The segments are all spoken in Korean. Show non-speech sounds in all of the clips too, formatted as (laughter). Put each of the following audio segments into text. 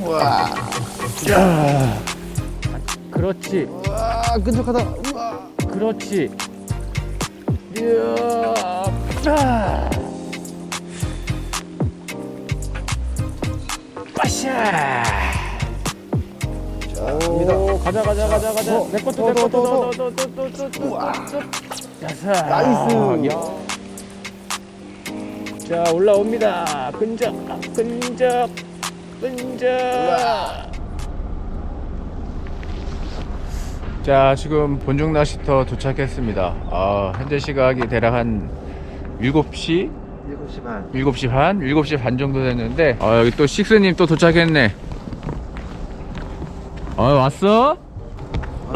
우와. 야. 그렇지. 우와, 끈적하다. 우와. 그렇지. 이야. 아. 빠샤. 오, 가자 가자 가자 가자. 어, 내 것도 더, 내 더, 것도 우와. 야사. 나이스. 야. 자 올라옵니다. 끈적 끈적 끈적. 자 지금 본중 낚시터 도착했습니다. 아, 현재 시각이 대략 한 7시 7시 반. 7시 반, 7시 반 정도 됐는데 아, 여기 또 식스님 또 도착했네. 어 왔어?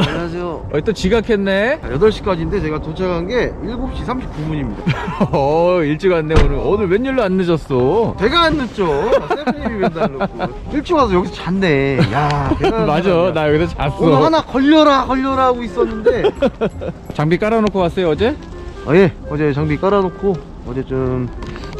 아, 안녕하세요. 어, 또 지각했네. 8시까지인데 제가 도착한 게 7시 39분입니다. (laughs) 어 일찍 왔네 오늘. 오늘 웬일로 안 늦었어? 제가 안 늦죠. 세븐님이 맨날 늦고. 일찍 와서 여기서 잤네. 야, 대단한 맞아, 사람이야. 나 여기서 잤어. 오늘 하나 걸려라 걸려라 하고 있었는데 (laughs) 장비 깔아놓고 왔어요 어제? 아, 예 어제 장비 깔아놓고 어제 좀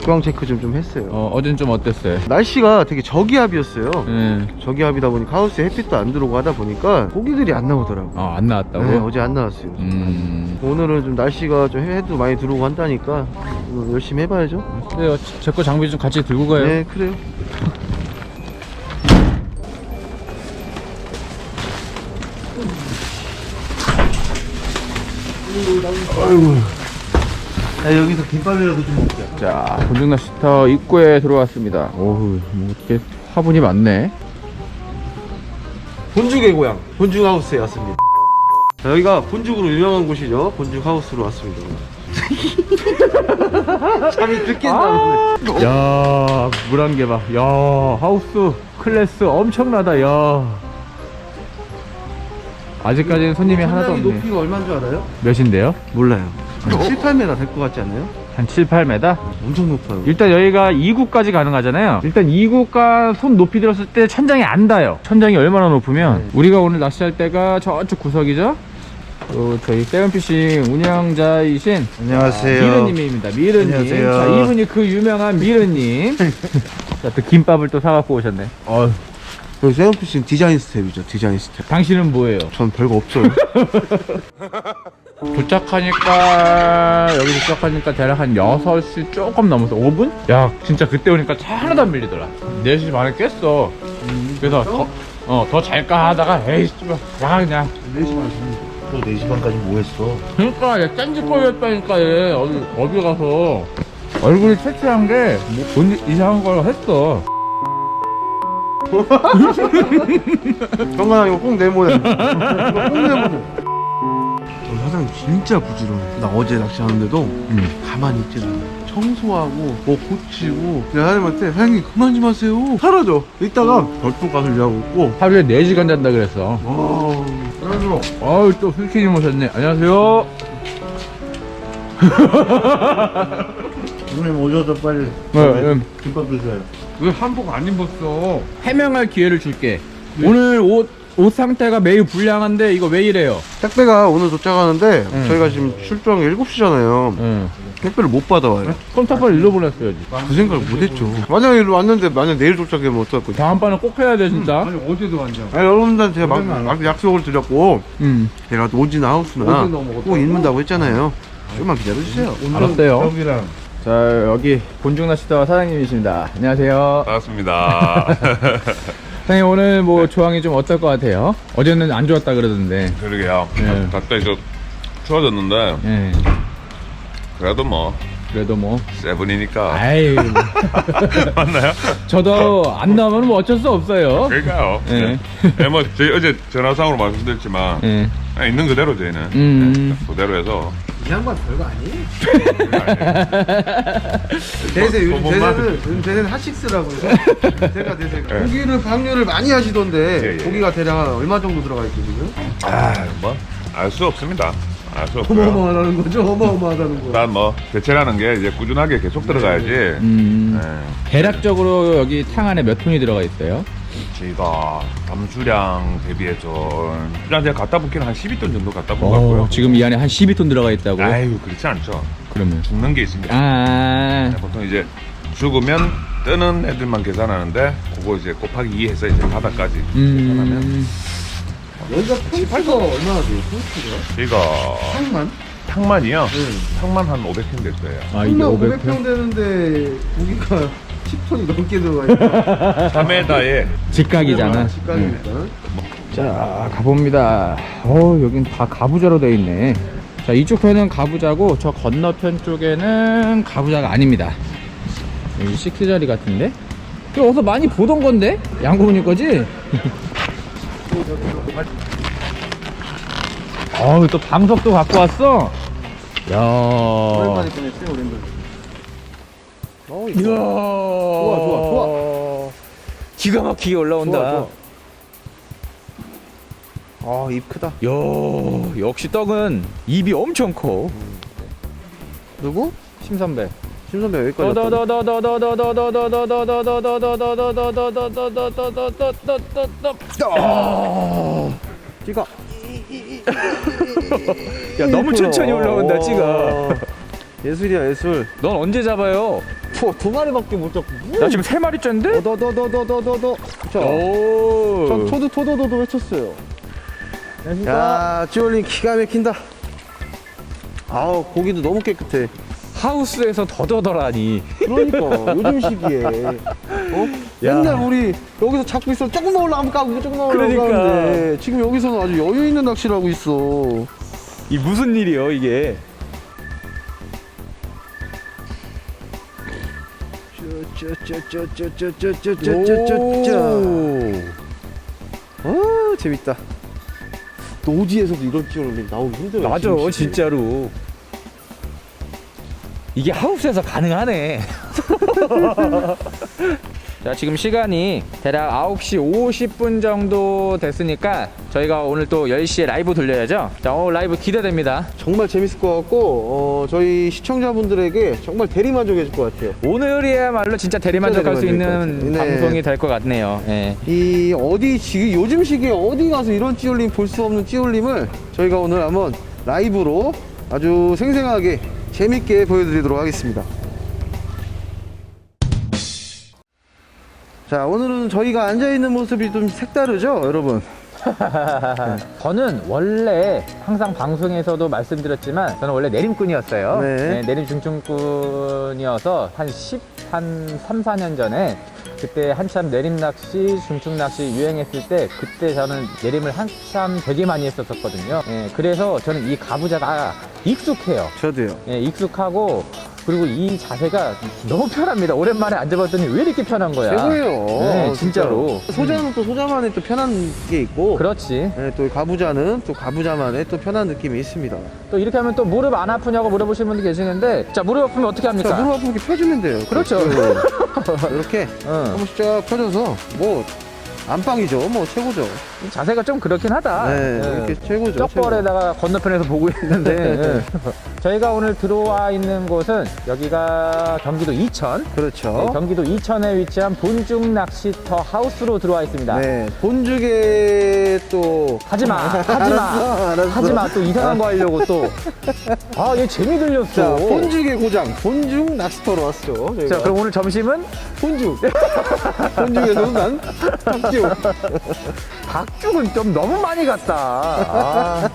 중앙 체크 좀, 좀 했어요 어 어젠 좀 어땠어요? 날씨가 되게 저기압이었어요 예. 저기압이다 보니까 하우스에 햇빛도 안 들어오고 하다 보니까 고기들이 안 나오더라고 어, 안 나왔다고? 네, 어제 안 나왔어요 음. 오늘은 좀 날씨가 좀 해도 많이 들어오고 한다니까 오늘 열심히 해봐야죠 그래요. 제거 장비 좀 같이 들고 가요. 네 그래요 아이고 야, 여기서 김밥이라도 좀 먹자 자, 본중낚시터 입구에 들어왔습니다. 오우, 뭐 어떻게 화분이 많네. 본죽의 고향 본죽 하우스에 왔습니다. 자, 여기가 본죽으로 유명한 곳이죠. 본죽 하우스로 왔습니다. (laughs) 잠이 나오네. 야, 물한개 봐. 야, 하우스 클래스 엄청나다. 야. 아직까지는 손님이 하나도 없네. 높이가 얼마인 줄 알아요? 몇인데요? 몰라요. 한 7, 8m 될 것 같지 않나요? 한 7, 8m? 엄청 높아요. 일단 여기가 2구까지 가능하잖아요. 일단 2구가 손 높이 들었을 때 천장이 안 닿아요. 천장이 얼마나 높으면 네. 우리가 오늘 낚시할 때가 저쪽 구석이죠. 또 저희 세븐피싱 운영자이신 안녕하세요. 미르님입니다. 미르님. 안녕하세요. 자, 이분이 그 유명한 미르님. (laughs) 자, 또 김밥을 또 사갖고 오셨네. 어, 여기 세븐피싱 디자인 스텝이죠. 디자인 스텝. 당신은 뭐예요? 전 별거 없어요. (laughs) 도착하니까, 여기 도착하니까 대략 한 6시 조금 넘어서 5분? 야, 진짜 그때 오니까 차 하나도 안 밀리더라. 4시 반에 깼어. 그래서 더, 어, 더 잘까 하다가, 에이, 씨발, 야, 그냥. 4시 반. 너 4시 반까지 뭐 했어? 그러니까, 얘 짠짓거리였다니까, 얘. 어디, 어디 가서. 얼굴이 채채한 게, 뭐, 돈 이상한 걸 했어. (laughs) 정관아 이거 꼭 내모야. 이거 꼭 내모야. 저 사장님 진짜 부지런해. 나 어제 낚시하는데도 음. 가만히 있지 않아. 청소하고 뭐 고치고 내가 사장님한테 사장님 그만 좀 하세요 사라져 이따가 별도 가서 일하고 있고 하루에 4시간 잔다 그랬어. 와 사라져 어우, 또 훌키님 오셨네. 안녕하세요. (laughs) 형님 오셔서 빨리 네, 김밥 드세요 왜 한복 안 입었어? 해명할 기회를 줄게. 오늘 옷, 옷 상태가 매우 불량한데 이거 왜 이래요? 택배가 오늘 도착하는데 응. 저희가 지금 출동 7시잖아요 응. 택배를 못 받아와요 컴퓨터를 잃어버렸어야지. 그 생각을 못했죠 만약에 이리 왔는데 만약 내일 도착하면 어떡할 거지 다음 판은 꼭 해야 돼, 진짜. 어제도 완전 아니 여러분들한테 제가 막, 막 약속을 드렸고 응. 제가 오지나 하우스나 꼭? 입는다고 했잖아요 좀만 기다려주세요 알았어요. 자, 여기 본중낚시터 사장님이십니다. 안녕하세요. 반갑습니다. (laughs) 사장님, 오늘 뭐 조항이 좀 어떨 것 같아요? 어제는 안 좋았다 그러던데. 그러게요. 네. 갑자기 좀 추워졌는데 예. 그래도 뭐 그래도 뭐. 세븐이니까 아이. (laughs) 맞나요? 저도 안 나오면 뭐 어쩔 수 없어요. 그러니까요. 네. 네. 뭐 저희 어제 전화상으로 말씀드렸지만 예. 그냥 있는 그대로 저희는 음. 네, 그대로 해서 이 양반 별거 아니에요? (laughs) 대세 요즘 고문만 대세는 요즘 대세는 핫식스라고 해서 제가 대세 네. 고기를 방류를 많이 하시던데 예, 예. 고기가 대략 한 얼마 정도 들어가 있죠 지금? 아뭐알 수 없습니다. 알 수 없고요. 어마어마하다는 거죠 어마어마하다는 거. 일단 뭐 대체라는 게 이제 꾸준하게 계속 들어가야지. 음. 네. 대략적으로 여기 탕 안에 몇 톤이 들어가 있어요? 저희가 담수량 대비해서 일단 제가 갖다 붙기는 한 12톤 정도 갖다 붙은 것 같고요. 어, 지금 이 안에 한 12톤 들어가 있다고. 아유 그렇지 않죠. 그러면. 죽는 게 있습니다. 아. 보통 이제 죽으면 뜨는 애들만 계산하는데 그거 이제 곱하기 2 해서 이제 바닥까지 계산하면 음. 여기가 평수가 얼마나 돼요? 평수가? 저희가 평만? 탕만이요. 네. 탕만 한 500평 될 거예요. 아, 이게 평만 500평? 500평 되는데 고기가 10톤이 넘게 들어가 있다. 3m에 직각이잖아. 직각이니까. 자, 가봅니다. 어, 여긴 다 가부자로 돼 있네. 자, 이쪽 편은 가부자고, 저 건너편 쪽에는 가부자가 아닙니다. 여기 식스 자리 같은데? 이거 어디서 많이 보던 건데? 양고분이 거지? (laughs) 어우, 또 방석도 갖고 왔어? 야 오랜만에 꺼냈어요, 오랜만에. 어, 이야. 좋아, 좋아, 좋아. 기가 막히게 올라온다. 좋아, 좋아. 아, 입 크다. 야 역시 떡은 입이 엄청 커. 누구? 심선배. 심선배 여기까지. 찌가. 예술이야, 예술. 넌 언제 잡아요? 푸, 두 마리밖에 못 잡고. 나 지금 세 마리째인데? 더, 더, 더, 더, 더, 더, 더. 자, 오. 전 토드, 토도 도도 외쳤어요. 야, 찌올린 기가 막힌다. 아우, 고기도 너무 깨끗해. 하우스에서 더더더라니. 그러니까 요즘 시기에 어? 맨날 우리 여기서 잡고 있어 조금만 올라가면 까고 조금만 그러니까. 올라가는데 지금 여기서는 아주 여유 있는 낚시를 하고 있어 이 무슨 일이요 이게? 짜짜짜짜짜짜짜짜짜짜짜 아 재밌다 노지에서도 이런 찌올림 나오기 힘들어 맞아 시기에. 진짜로. 이게 하우스에서 가능하네. 자, 지금 시간이 대략 9시 50분 정도 됐으니까 저희가 오늘 또 10시에 라이브 돌려야죠. 자, 오늘 라이브 기대됩니다. 정말 재밌을 것 같고 어, 저희 시청자분들에게 정말 대리만족해 줄 것 같아요 오늘이야말로 진짜 대리만족할 수 있는. 네. 방송이 될 것 같네요. 예. 이 어디 지금 요즘 시기에 어디 가서 이런 찌올림 볼 수 없는 찌올림을 저희가 오늘 한번 라이브로 아주 생생하게 재밌게 보여드리도록 하겠습니다. 자 오늘은 저희가 앉아 있는 모습이 좀 색다르죠, 여러분? (laughs) 저는 원래 항상 방송에서도 말씀드렸지만 저는 원래 내림꾼이었어요. 네. 내림 중증꾼이어서 한 10, 한 3, 4년 전에 그때 한참 내림 낚시, 중증 낚시 유행했을 때 그때 저는 내림을 한참 되게 많이 했었거든요. 예, 그래서 저는 이 가부자가 익숙해요. 저도요. 예, 익숙하고 그리고 이 자세가 너무 편합니다. 오랜만에 앉아봤더니 왜 이렇게 편한 거야? 최고예요. 네, 진짜로. 소자는 또 소자만의 또 편한 게 있고, 그렇지. 네, 또 가부자는 또 가부자만의 또 편한 느낌이 있습니다. 또 이렇게 하면 또 무릎 안 아프냐고 물어보시는 분들 계시는데 자 무릎 아프면 어떻게 합니까? 자, 무릎 아프면 이렇게 펴주면 돼요. 그렇죠. (laughs) 이렇게 응. 한 번씩 쫙 펴줘서 뭐 안방이죠. 뭐 최고죠. 자세가 좀 그렇긴 하다. 네, 예. 이렇게 최고죠. 쩍벌에다가 건너편에서 보고 있는데 예. 저희가 오늘 들어와 있는 곳은 여기가 경기도 이천. 그렇죠. 네, 경기도 이천에 위치한 본중 낚시터 하우스로 들어와 있습니다. 네, 본죽에 또 하지마, (laughs) 하지마, 알았어. 하지마 또 이상한 거 하려고 또. 아, 얘 재미 들렸어. 자, 본죽의 고장, 본죽 낚시터로 왔죠. 저희가. 자, 그럼 오늘 점심은 본죽. (laughs) 본죽에서는 난 탁지요. 박죽은 좀 너무 많이 갔다. 아.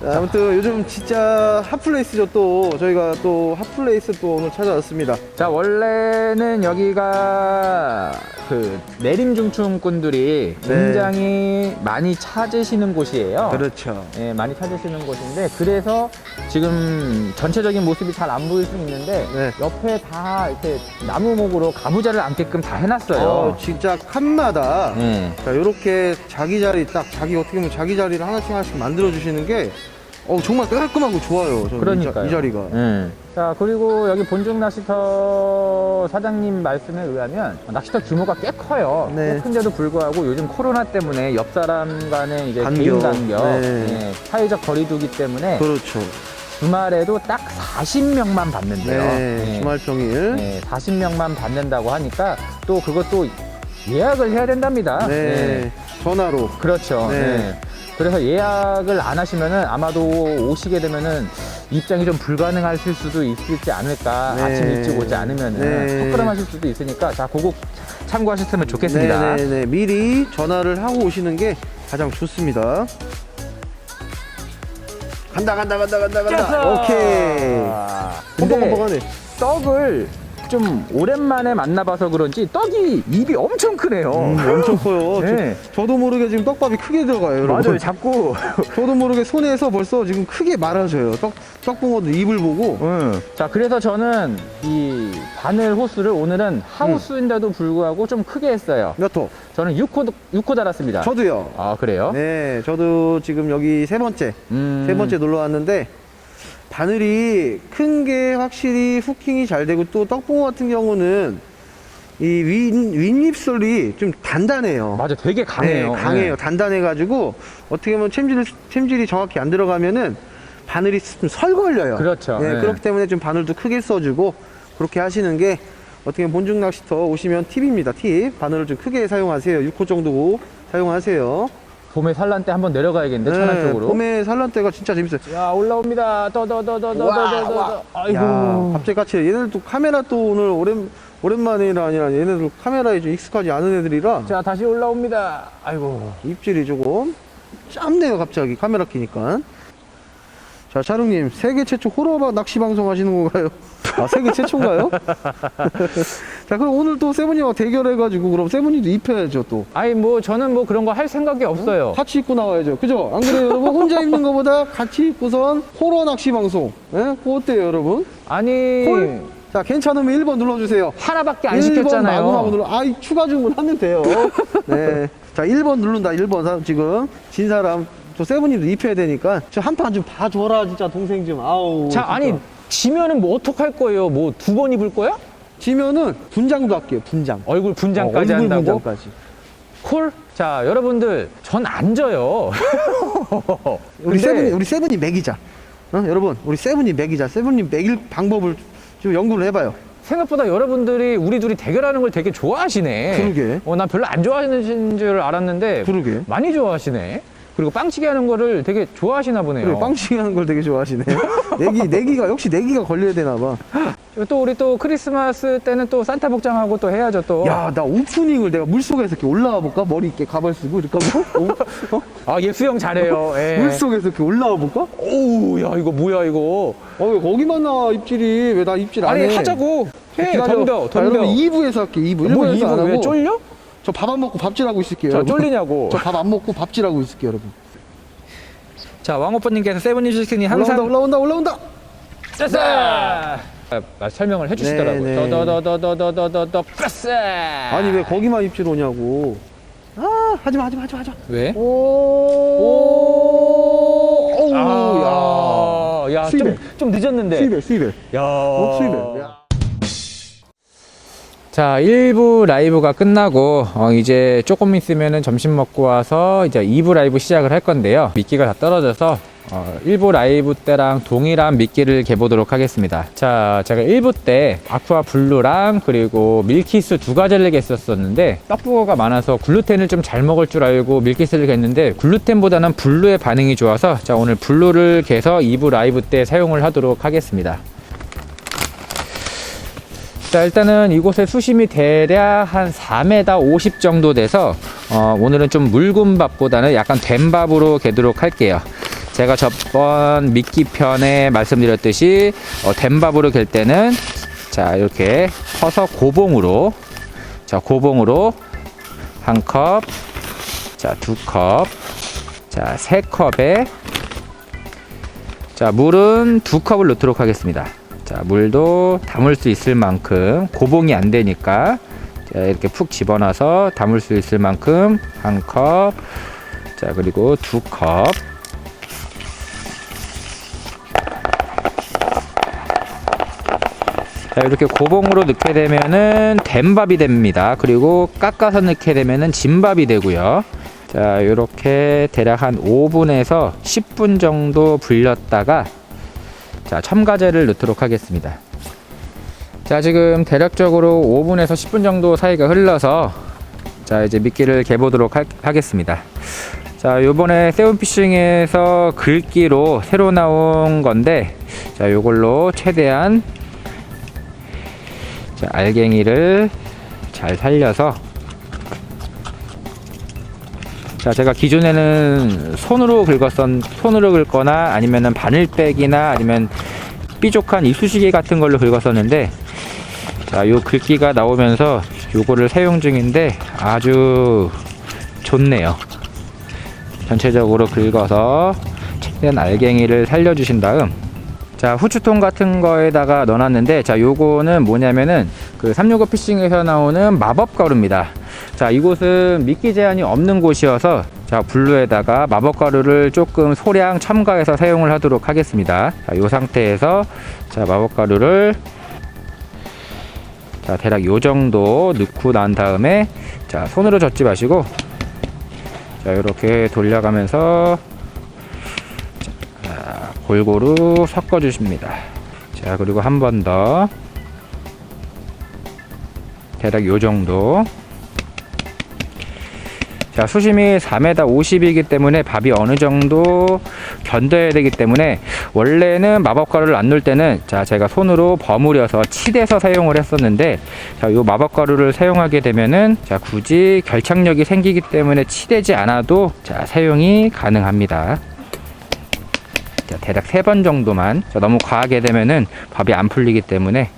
자, 아무튼 요즘 진짜 핫플레이스죠. 또 저희가 또 핫플레이스 또 오늘 찾아왔습니다. 자 원래는 여기가 그 내림중충꾼들이 네. 굉장히 많이 찾으시는 곳이에요. 그렇죠. 예, 많이 찾으시는 곳인데 그래서 지금 전체적인 모습이 잘 안 보일 수 있는데 네. 옆에 다 이렇게 나무목으로 가부자를 앉게끔 다 어, 해놨어요. 진짜 칸마다 예. 자, 요렇게 자기 자리 딱 자기 어떻게 보면 자기 자리를 하나씩 하나씩 만들어 주시는 게 어, 정말 깔끔하고 좋아요. 저는 그러니까요. 이, 자, 리가 예. 자 그리고 여기 본중 낚시터 사장님 말씀에 의하면 낚시터 규모가 꽤 커요. 네. 꽤 큰데도 불구하고 요즘 코로나 때문에 옆 사람 간의 이제 간격. 개인 간격, 네. 예, 사회적 거리두기 때문에 그렇죠. 주말에도 딱 40명만 받는데요. 네, 예. 주말 평일. 네, 40명만 받는다고 하니까 또 그것도 예약을 해야 된답니다. 네. 전화로. 그렇죠. 네. 네. 그래서 예약을 안 하시면은 아마도 오시게 되면은 입장이 좀 불가능하실 수도 있지 않을까. 네. 아침 일찍 오지 않으면은 네. 헛걸음하실 수도 있으니까 자, 그거 참고하셨으면 좋겠습니다. 네 네 네. 미리 전화를 하고 오시는 게 가장 좋습니다. 간다 간다 간다 간다 간다. 오케이. 근데 pom벅pom벅하네. 떡을 좀 오랜만에 만나봐서 그런지 떡이 입이 엄청 크네요. 음, 엄청 커요. (laughs) 네. 저, 도 모르게 지금 떡밥이 크게 들어가요, 여러분. 맞아요. 자꾸. (laughs) 저도 모르게 손에서 벌써 지금 크게 말아줘요. 떡 떡붕어도 입을 보고. 응. 자, 그래서 저는 이 바늘 호수를 오늘은 하우스인데도 불구하고 좀 크게 했어요. 몇 호? 저는 6호, 6호 달았습니다. 저도요. 아, 그래요? 네, 저도 지금 여기 세 번째, 음. 세 번째 놀러 왔는데 바늘이 큰 게 확실히 후킹이 잘 되고 또 떡붕어 같은 경우는 이 윗, 윗입술이 좀 단단해요. 맞아, 되게 강해요. 네, 강해요. 네. 단단해가지고 어떻게 보면 챔질, 챔질이 정확히 안 들어가면은 바늘이 좀 설 걸려요. 그렇죠. 네, 네. 그렇기 때문에 좀 바늘도 크게 써주고 그렇게 하시는 게 어떻게 보면 본중 낚시터 오시면 팁입니다. 팁. 바늘을 좀 크게 사용하세요. 6호 정도 사용하세요. 봄에 산란 때 한번 내려가야겠는데, 천안 쪽으로. 네, 봄에 산란 때가 진짜 재밌어요. 야, 올라옵니다. 더, 더, 더, 더, 더, 더, 더, 더. 아이고. 야, 갑자기 같이 얘네들도 카메라 또 오늘 오랜 오랜만이라 아니라 얘네들 카메라에 좀 익숙하지 않은 애들이라 자, 다시 올라옵니다. 아이고. 입질이 조금 짧네요 갑자기 카메라 키니까 자 차릉님 세계 최초 호러바 낚시 방송 하시는 건가요? 아 세계 최초인가요? (laughs) 자 그럼 오늘 또 세븐이와 대결해가지고 그럼 세븐이도 입혀야죠 또 아니, 뭐, 저는 뭐 그런 거 할 생각이 없어요. 같이 입고 나와야죠 그죠? 안 그래요 여러분? 혼자 입는 것보다 같이 입고선 호러 낚시 방송 예? 그거 어때요 여러분? 아니. 홀? 자 괜찮으면 1번 눌러주세요 하나밖에 안 1번 시켰잖아요. 마구마구 눌러 아 이 추가 주문하면 돼요 (laughs) 네. 자 1번 누른다 1번 사람 지금 진 사람 저 세븐이도 입혀야 되니까 저 한 판 좀 봐줘라 진짜 동생 좀 아우 자, 진짜. 아니, 지면은 뭐 어떡할 거예요? 뭐 두 번 입을 거야? 지면은 분장도 할게요 분장 얼굴 분장까지 어, 얼굴 한다고? 분장까지 콜? 자, 여러분들, 전 안 져요. (laughs) 우리 근데 세븐이 우리 세븐이 먹이자 어? 여러분 우리 세븐이 먹이자 세븐이 먹일 방법을 좀 연구를 해봐요 생각보다 여러분들이 우리 둘이 대결하는 걸 되게 좋아하시네. 그러게. 어, 난 별로 안 좋아하시는 줄 알았는데 그러게 많이 좋아하시네. 그리고 빵치기 하는 거를 되게 좋아하시나 보네요. 그래 빵치기 하는 걸 되게 좋아하시네 (laughs) 내기 내기가 역시 내기가 걸려야 되나 봐 또 우리 또 크리스마스 때는 또 산타 복장하고 또 해야죠 또. 야, 나 오프닝을 내가 물속에서 이렇게 올라와 볼까? 머리 이렇게 가발 쓰고 이렇게 하고 어? 어? 아, 예, 수영 잘해요. 예. 물속에서 이렇게 올라와 볼까? 오우, 야, 이거 뭐야, 이거. 어, 왜 거기만 나와 입질이? 왜 나 입질 안 아니, 해? 하자고. 해, 기다려. 덤벼, 자, 여러분 덤벼. 2부에서 할게. 2부. 뭐 1부에서 안 이거 왜 하고. 쫄려? 저 밥 안 먹고 밥질하고 있을게요. 저 여러분. 쫄리냐고. (laughs) 저 밥 안 먹고 밥질하고 있을게요, 여러분. 자, 왕오빠님께서 세븐이 주스니 항상 올라온다, 올라온다, 올라온다. 짜싸! 아, 설명을 해주시더라고요. 네, 네. 더더더더더더더더 플러스! 아니, 왜 거기만 입질 오냐고. 아, 하지 마, 하지 마, 하지 마, 하지 마. 왜? 오, 오, 아, 야. 야, 수입에. 좀, 좀 늦었는데. 수입에, 수입에. 야. 어, 수입에. 야. 자, 1부 라이브가 끝나고 어, 이제 조금 있으면은 점심 먹고 와서 이제 2부 라이브 시작을 할 건데요. 미끼가 다 떨어져서 어, 1부 라이브 때랑 동일한 미끼를 개보도록 하겠습니다. 자, 제가 1부 때 아쿠아 블루랑 그리고 밀키스 두 가지를 겠었었는데 떡부어가 많아서 글루텐을 좀 잘 먹을 줄 알고 밀키스를 겠는데 글루텐보다는 블루의 반응이 좋아서 자, 오늘 블루를 개서 2부 라이브 때 사용을 하도록 하겠습니다. 자 일단은 이곳의 수심이 대략 한 4m 50 정도 돼서 어, 오늘은 좀 묽은 밥보다는 약간 된 밥으로 개도록 할게요. 제가 저번 미끼 편에 말씀드렸듯이 어, 된 밥으로 갤 때는 자 이렇게 퍼서 고봉으로 자 고봉으로 한 컵 자 두 컵 자 세 컵에 자 물은 두 컵을 넣도록 하겠습니다 자, 물도 담을 수 있을 만큼 고봉이 안 되니까 자, 이렇게 푹 집어넣어서 담을 수 있을 만큼 한 컵. 자, 그리고 두 컵. 자, 이렇게 고봉으로 넣게 되면은 된밥이 됩니다. 그리고 깎아서 넣게 되면은 진밥이 되고요. 자, 이렇게 대략 한 5분에서 10분 정도 불렸다가 자, 첨가제를 넣도록 하겠습니다. 자, 지금 대략적으로 5분에서 10분 정도 사이가 흘러서 자 이제 미끼를 개보도록 하, 하겠습니다. 자 요번에 세븐피싱에서 글기로 새로 나온 건데 자 요걸로 최대한 자 알갱이를 잘 살려서 자 제가 기존에는 손으로 긁었던 손으로 긁거나 아니면은 바늘백이나 아니면 삐족한 이쑤시개 같은 걸로 긁었었는데 자 요 긁기가 나오면서 요거를 사용 중인데 아주 좋네요. 전체적으로 긁어서 최대한 알갱이를 살려주신 다음 자 후추통 같은 거에다가 넣어놨는데 자 요거는 뭐냐면은 그365 피싱에서 나오는 마법 가루입니다 자 이곳은 미끼 제한이 없는 곳이어서 자 블루에다가 마법 가루를 조금 소량 첨가해서 사용을 하도록 하겠습니다. 자요 상태에서 자 마법 가루를 자 대략 요 정도 넣고 난 다음에 자 손으로 젓지 마시고 자 이렇게 돌려가면서 자, 골고루 섞어 주십니다. 자 그리고 한 번 더 대략 요 정도 자 수심이 4m 50이기 때문에 밥이 어느 정도 견뎌야 되기 때문에 원래는 마법가루를 안 넣을 때는 자 제가 손으로 버무려서 치대서 사용을 했었는데 자 요 마법가루를 사용하게 되면은 자 굳이 결착력이 생기기 때문에 치대지 않아도 자 사용이 가능합니다. 자 대략 세번 정도만 자, 너무 과하게 되면은 밥이 안 풀리기 때문에 자,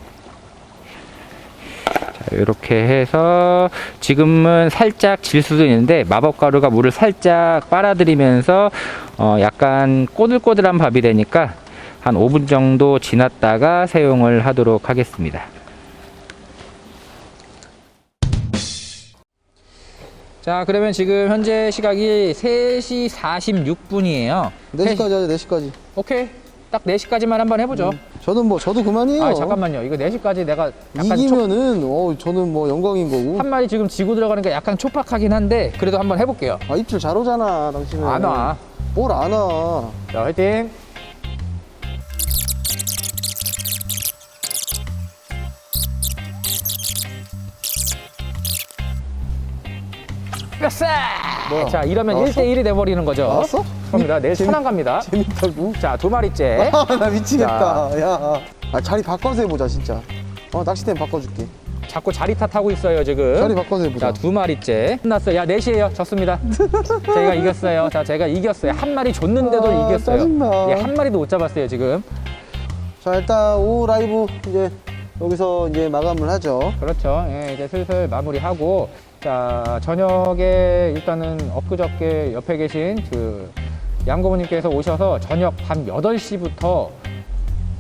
이렇게 해서 지금은 살짝 질 수도 있는데 마법 가루가 물을 살짝 빨아들이면서 어, 약간 꼬들꼬들한 밥이 되니까 한 5분 정도 지났다가 사용을 하도록 하겠습니다. 자, 그러면 지금 현재 시각이 3시 46분이에요. 4시까지 하자 4시까지 오케이. 딱 4시까지만 한번 해보죠. 저는 뭐 저도 그만이에요 아, 잠깐만요. 이거 4시까지 내가 약간 초, 이기면은 어 저는 뭐 영광인 거고 한 마리 지금 지고 들어가는 게 약간 촉박하긴 한데 그래도 한번 해볼게요. 아 입질 잘 오잖아 당신은 안 와. 뭘 안 와. 자, 화이팅! 뼈싸! 뭐야? 자, 이러면 나왔어? 1대1이 돼버리는 거죠. 나왔어? 갑니다. 내일 천안 갑니다. 재밌다고? 자, 두 마리째. (laughs) 아, 나 미치겠다. 야, 아, 자리 바꿔서 해보자, 진짜. 어, 낚시대는 바꿔줄게. 자꾸 자리 탓하고 있어요, 지금. 자리 바꿔서 해보자. 자, 두 마리째. 끝났어요. 야, 넷이에요. 졌습니다. (laughs) 제가 이겼어요. 자, 제가 이겼어요. 한 마리 줬는데도 아, 이겼어요. 짜증나. 예, 한 마리도 못 잡았어요, 지금. 자, 일단 오후 라이브 이제 여기서 이제 마감을 하죠. 그렇죠. 예, 이제 슬슬 마무리하고 자 저녁에 일단은 엊그저께 옆에 계신 그 양고모님께서 오셔서 저녁 밤 8시부터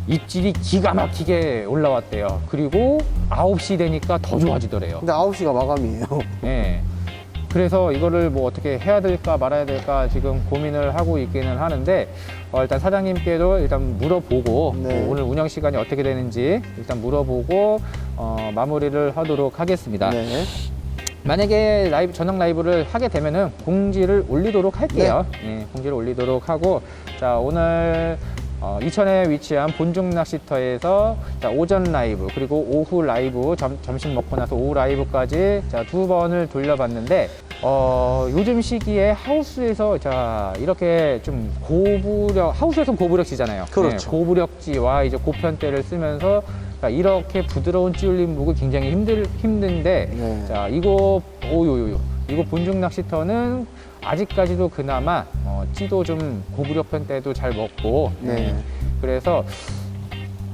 입질이 기가 막히게 올라왔대요. 그리고 9시 되니까 더 좋아지더래요. 근데 9시가 마감이에요. 예. (laughs) 그래서 이거를 뭐 어떻게 해야 될까 말아야 될까 지금 고민을 하고 있기는 하는데 어, 일단 사장님께도 일단 물어보고 네. 뭐 오늘 운영 시간이 어떻게 되는지 일단 물어보고 어, 마무리를 하도록 하겠습니다. 네. 만약에 라이브 저녁 라이브를 하게 되면은 공지를 올리도록 할게요. 네. 예, 공지를 올리도록 하고 자 오늘 어, 이천에 위치한 본중 낚시터에서 자, 오전 라이브 그리고 오후 라이브 점, 점심 먹고 나서 오후 라이브까지 자, 두 번을 돌려봤는데 어, 요즘 시기에 하우스에서 자 이렇게 좀 고부력 하우스에서 고부력지잖아요. 그렇죠. 고부력지와 이제 고편대를 쓰면서 자, 이렇게 부드러운 찌울림 무기 굉장히 힘들 힘든데 네. 자 이거 오요요요 이거 본중 낚시터는 아직까지도 그나마 어, 찌도 좀 고부력 편대도 잘 먹고 네. 예, 그래서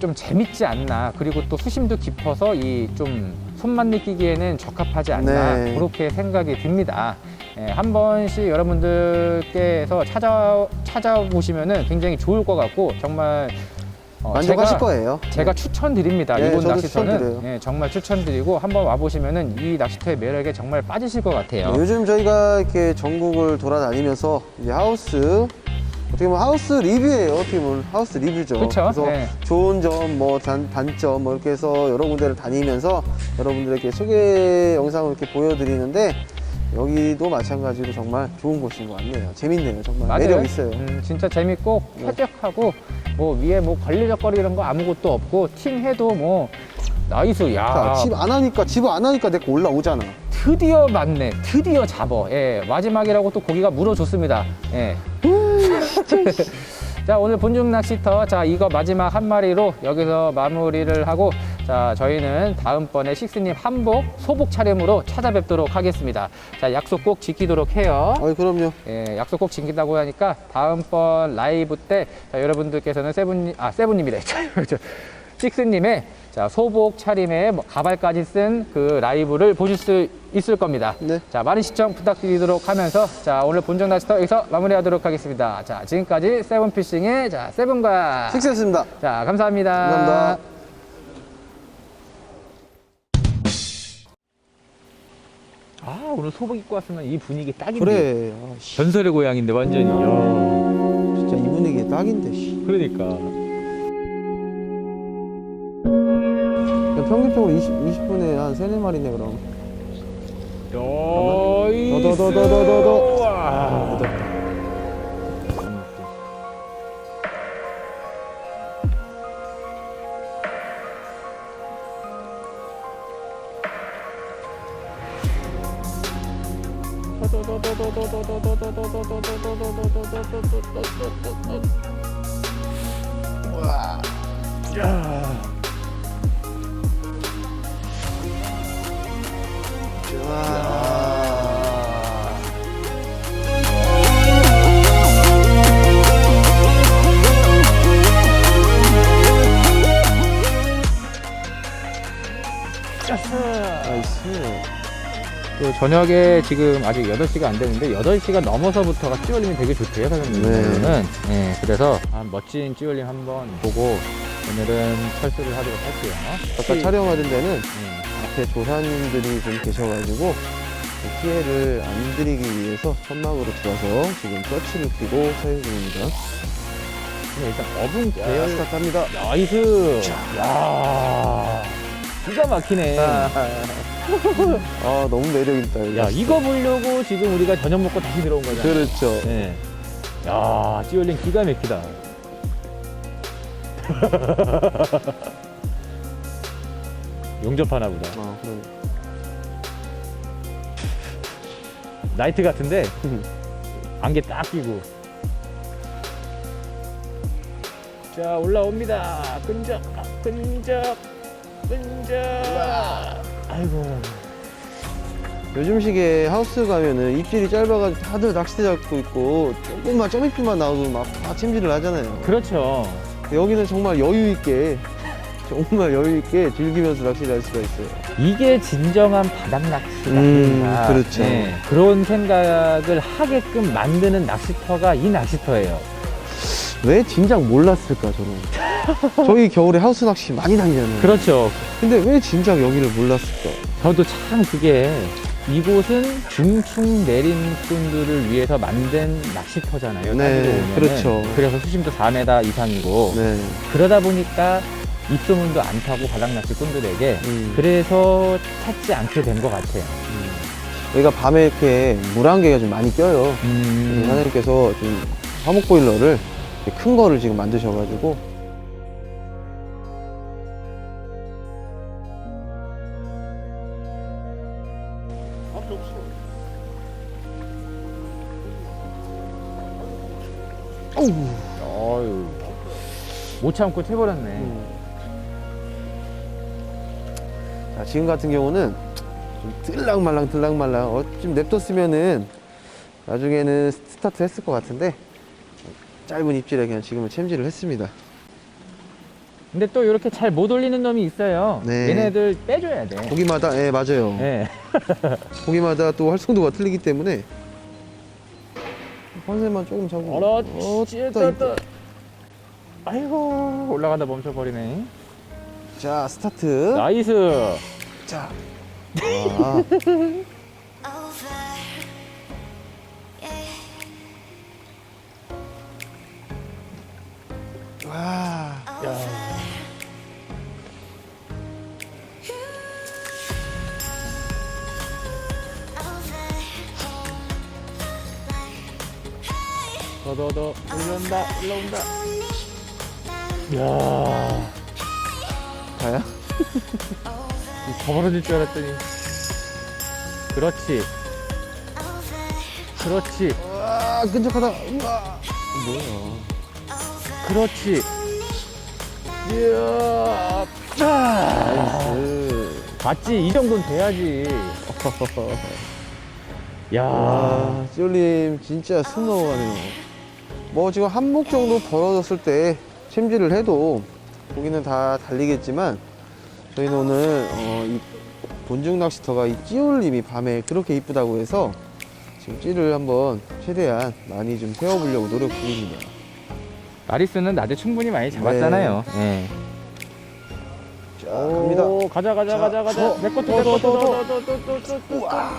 좀 재밌지 않나 그리고 또 수심도 깊어서 이 좀 손만 느끼기에는 적합하지 않나 네. 그렇게 생각이 듭니다. 예, 한 번씩 여러분들께서 찾아 찾아보시면은 굉장히 좋을 것 같고 정말 어, 만족하실 제가- 거예요. 제가 추천드립니다. 네, 이곳 저도 낚시터는 추천드려요. 예, 정말 추천드리고 한번 와보시면은 이 낚시터의 매력에 정말 빠지실 것 같아요. 네, 요즘 저희가 이렇게 전국을 돌아다니면서 이제 하우스 어떻게 보면 하우스 리뷰예요. 어떻게 보면 하우스 리뷰죠. 그쵸? 래서 네. 좋은 점, 뭐 단, 단점 뭐 이렇게 해서 여러 군데를 다니면서 여러분들에게 소개 영상을 이렇게 보여드리는데 여기도 마찬가지로 정말 좋은 곳인 것 같네요. 재밌네요. 정말 맞아요. 매력 있어요. 음, 진짜 재밌고 네. 쾌적하고 뭐 위에 뭐 걸리적거리는 거 아무것도 없고 팅 해도 뭐 나이스 야 자, 집안 하니까 집 안 하니까 내거 올라오잖아. 드디어 맞네. 드디어 잡어. 예, 마지막이라고 또 고기가 물어줬습니다. 예. (laughs) 자, 오늘 본중 낚시터. 자, 이거 마지막 한 마리로 여기서 마무리를 하고, 자, 저희는 다음번에 식스님 한복, 소복 차림으로 찾아뵙도록 하겠습니다. 자, 약속 꼭 지키도록 해요. 아이 그럼요. 예, 약속 꼭 지킨다고 하니까 다음번 라이브 때 자, 여러분들께서는 세븐님, 아, 세븐님이래. (laughs) 저, 식스님의 자, 소복 차림에 뭐 가발까지 쓴 그 라이브를 보실 수 있을 겁니다. 네. 자, 많은 시청 부탁드리도록 하면서 자, 오늘 본정 나스터 여기서 마무리하도록 하겠습니다. 자, 지금까지 세븐피싱의 자, 세븐과 식스였습니다. 자, 감사합니다. 감사합니다. 아, 오늘 소복 입고 왔으면 이 분위기 딱인데. 그래. 아, 씨, 전설의 고향인데 완전히. 야. 진짜 이 분위기 딱인데. 씨. 그러니까. 그냥 평균적으로 20, 20분에 한 3, 4마리네 그럼. 나이스. 더더더더 더더. 와. 나이스. 그 저녁에 지금 아직 8시가 안 되는데 8시가 넘어서부터가 찌올림이 되게 좋대요 사장님 네. 는 네, 그래서 한 멋진 찌올림 한번 보고 오늘은 철수를 하도록 할게요 아까 촬영하던 데는 네. 앞에 조사님들이 좀 계셔가지고 그 피해를 안 드리기 위해서 천막으로 들어서 지금 서치를 끼고 사용 중입니다. 그냥 일단 어분 야, 계열 스타트합니다. 나이스 야 기가 막히네 아, 너무 매력있다. 이거. 야 이거 보려고 지금 우리가 저녁 먹고 다시 들어온 거잖아 그렇죠. 네. 야 찌올림 기가 막히다 (laughs) 용접하나 보다 아, 그럼. 나이트 같은데 안개 딱 끼고 자 올라옵니다 끈적 끈적 끈적 아이고 요즘 시기에 하우스 가면은 입질이 짧아가지고 다들 낚싯대 잡고 있고 조금만 점입질만 나와도 막다 챔질을 하잖아요. 그렇죠 여기는 정말 여유 있게 정말 여유 있게 즐기면서 낚시를 할 수가 있어요. 이게 진정한 바닥 낚시다 음, 그렇죠. 그런 생각을 하게끔 만드는 낚시터가 이 낚시터예요 왜 진작 몰랐을까 저는. 저희 겨울에 하우스 낚시 많이 다니잖아요. 그렇죠 근데 왜 진작 여기를 몰랐을까? 저도 참 그게 이곳은 중충 내림꾼들을 위해서 만든 낚시터잖아요. 네, 따지고 보면은. 그렇죠. 그래서 수심도 4m 이상이고 네. 그러다 보니까 입소문도 안 타고 바닥 낚시꾼들에게 음. 그래서 찾지 않게 된 것 같아요. 여기가 밤에 이렇게 물안개가 좀 많이 껴요. 음. 사장님께서 좀 화목 보일러를 이렇게 큰 거를 지금 만드셔가지고 어휴. 못 참고 튀버렸네. 자, 지금 같은 경우는 좀 들락말랑 들락말랑 어, 좀 냅뒀으면은 나중에는 스타트 했을 것 같은데 짧은 입질에 그냥 지금은 챔질을 했습니다. 근데 또 이렇게 잘 못 올리는 놈이 있어요. 네. 얘네들 빼줘야 돼. 고기마다 예 맞아요. 네. (laughs) 고기마다 또 활성도가 틀리기 때문에 컨셉만 조금 잡고 어라, 어, 있다. 또. 아이고, 올라가다 멈춰버리네. 자 스타트 나이스. 자 와, over. Yeah. 와. 더, 더, 더. 올라온다, 올라온다. 이야. 가야? 더 벌어질 줄 알았더니. 그렇지. 그렇지. 아 끈적하다. 우와. 뭐야? 그렇지. 이야. 아. 나이스. 맞지? 이 정도는 돼야지. (laughs) 야. 아, 찌올님 진짜 숨 넘어가네요. 뭐 지금 한목 정도 벌어졌을 때 챔질을 해도 고기는 다 달리겠지만 저희는 오늘 어, 이 본중 낚시터가 이 찌울림이 밤에 그렇게 이쁘다고 해서 지금 찌를 한번 최대한 많이 좀 세워보려고 노력 중입니다. 마리수는 낮에 충분히 많이 잡았잖아요. 네. 자, 갑니다. 오, 가자 가자 자, 가자 가자. 내 것도 내 것도. 우와.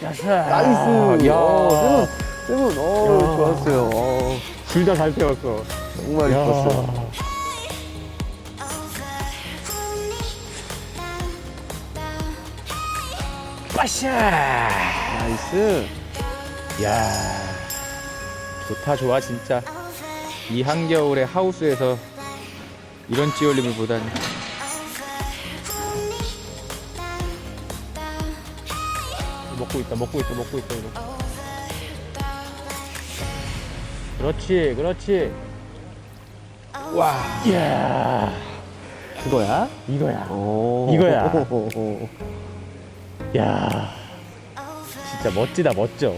나이스. 야, 야, 세븐, 세븐, 어, 야. 좋았어요. 어, 둘다 잘 태웠어. 정말 이뻤어요. 빠샤. 나이스. 야. 좋다 좋아 진짜. 이 한겨울에 하우스에서 이런 찌올림을 보다니. 먹고 있다 먹고 있어 먹고 있어 이거. 그렇지 그렇지. 와. 이야. 그거야? 이거야. 오. 이거야. (laughs) 야. 진짜 멋지다 멋져.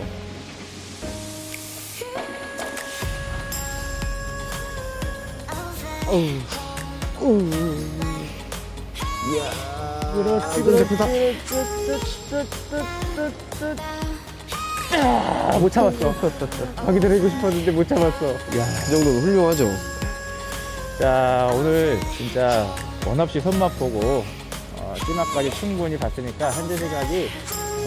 그렇지 그렇지 아, 못 참았어 (laughs) 가기 드리고 싶었는데 못 참았어 그 정도면 훌륭하죠. 자 오늘 진짜 원 없이 손맛 보고 어, 찜맛까지 충분히 봤으니까 현재 시각이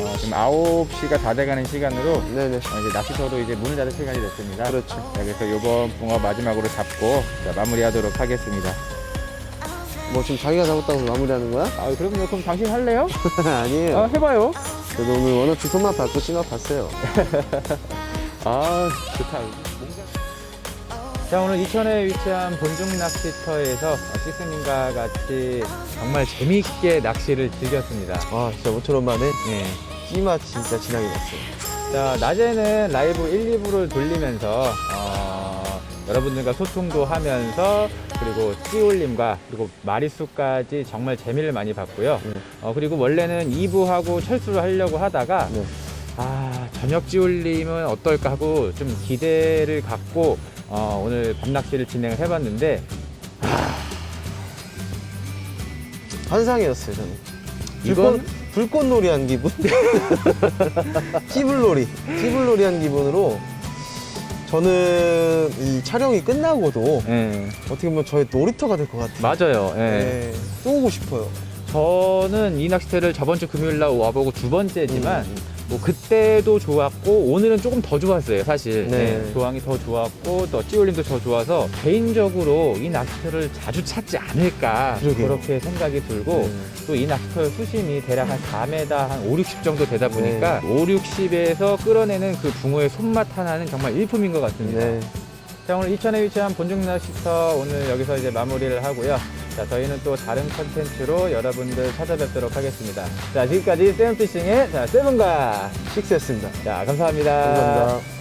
어, 지금 9시가 다 돼가는 시간으로 네네. 어, 이제 낚시터도 이제 문을 닫을 시간이 됐습니다 그렇죠. 자, 그래서 이번 붕어 마지막으로 잡고 자, 마무리하도록 하겠습니다 뭐 지금 자기가 잡았다고 마무리하는 거야? 아 그럼요 그럼 당신 할래요? (laughs) 아니에요. 아 해봐요 그래도 오늘 원어치 손맛 받고 찐맛 봤어요. 아 좋다 자 오늘 이천에 위치한 본중 낚시터에서 시스님과 같이 정말 재미있게 낚시를 즐겼습니다 와 진짜 모처럼 만에 예. 찐맛 진짜 진하게 났어요. 자 낮에는 라이브 1, 2부를 돌리면서 어, 여러분들과 소통도 하면서 그리고 찌올림과 그리고 마리수까지 정말 재미를 많이 봤고요 네. 어, 그리고 원래는 2부하고 철수를 하려고 하다가 네. 아 저녁 찌올림은 어떨까 하고 좀 기대를 갖고 어, 오늘 밤낚시를 진행을 해봤는데 환상이었어요 저는. 이건- 불꽃, 불꽃놀이 한 기분? (laughs) 찌불놀이. 찌불놀이 한 기분으로 저는 이 촬영이 끝나고도 예, 어떻게 보면 저의 놀이터가 될 것 같아요. 맞아요 예. 네. 또 오고 싶어요. 저는 이 낚시터를 저번 주 금요일 날 와보고 두 번째지만 음. 뭐 그때도 좋았고 오늘은 조금 더 좋았어요 사실 네. 네, 조항이 더 좋았고 또 찌올림도 더 좋아서 개인적으로 이 낚시터를 자주 찾지 않을까 그러게요. 그렇게 생각이 들고 네. 또이 낚시터의 수심이 대략 한 4m 한 5, 60 정도 되다 보니까 5, 60에서 끌어내는 그 붕어의 손맛 하나는 정말 일품인 것 같습니다 네. 자 오늘 이천에 위치한 본중 낚시터 오늘 여기서 이제 마무리를 하고요. 자 저희는 또 다른 컨텐츠로 여러분들 찾아뵙도록 하겠습니다. 자 지금까지 세븐피싱의 자 세븐과 식스였습니다. 자 감사합니다. 감사합니다.